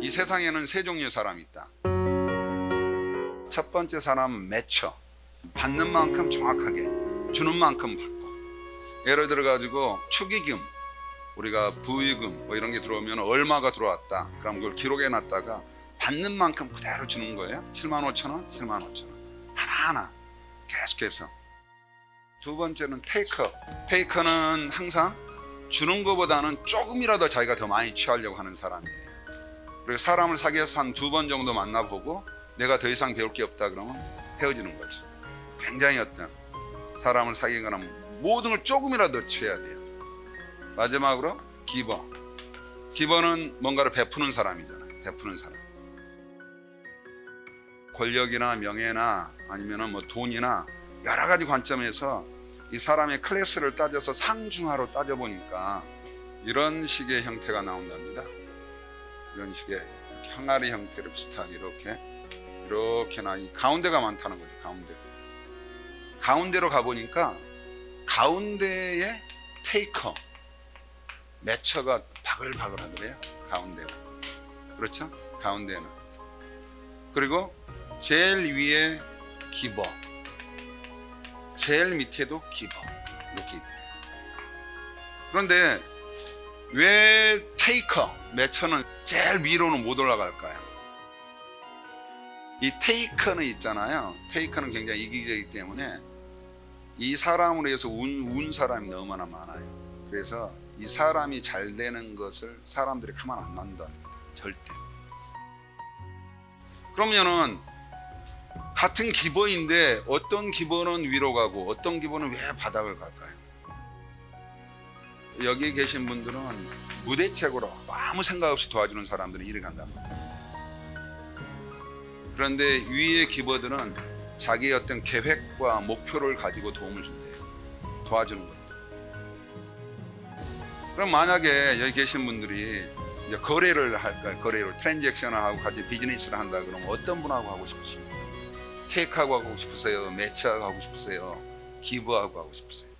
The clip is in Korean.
이 세상에는 세 종류의 사람이 있다. 첫 번째 사람은 매처. 받는 만큼 정확하게, 주는 만큼 받고. 예를 들어 가지고 축의금, 우리가 부의금 뭐 이런 게 들어오면 얼마가 들어왔다. 그럼 그걸 기록해 놨다가 받는 만큼 그대로 주는 거예요. 7만 5천 원, 7만 5천 원. 하나하나 계속해서. 두 번째는 테이커. 테이커는 항상 주는 것보다는 조금이라도 자기가 더 많이 취하려고 하는 사람이에요. 그리고 사람을 사귀어서 한 두 번 정도 만나보고 내가 더 이상 배울 게 없다 그러면 헤어지는 거죠. 굉장히 어떤 사람을 사귀거나 모든 걸 조금이라도 취해야 돼요. 마지막으로 기버. 기버는 뭔가를 베푸는 사람이잖아요. 베푸는 사람. 권력이나 명예나 아니면은 뭐 돈이나 여러 가지 관점에서 이 사람의 클래스를 따져서 상중하로 따져보니까 이런 식의 형태가 나온답니다. 이런 식의 이렇게 항아리 형태로 비슷하게 이렇게 이렇게 나 이 가운데가 많다는 거죠. 가운데. 가운데로 가보니까 가운데에 테이커 매처가 바글바글 하더래요. 가운데가. 그렇죠? 가운데는. 그리고 제일 위에 기버. 제일 밑에도 기버. 이렇게 있더래요. 그런데 왜 테이커, 매처는 제일 위로는 못 올라갈까요? 이 테이커는 있잖아요. 테이커는 굉장히 이기적이기 때문에 이 사람으로 해서 운, 운 사람이 너무나 많아요. 그래서 이 사람이 잘 되는 것을 사람들이 가만 안 놔둔답니다. 절대. 그러면은 같은 기버인데 어떤 기버는 위로 가고 어떤 기버는 왜 바닥을 갈까요? 여기 계신 분들은 무대책으로 아무 생각 없이 도와주는 사람들은 이리 간답니다. 그런데 위의 기버들은 자기의 어떤 계획과 목표를 가지고 도움을 준대요. 도와주는 거예요. 그럼 만약에 여기 계신 분들이 거래를 할까요? 거래를 트랜잭션을 하고 같이 비즈니스를 한다 그러면 어떤 분하고 하고 싶으십니까? 테이크하고 하고 싶으세요? 매치하고 하고 싶으세요? 기부하고 하고 싶으세요?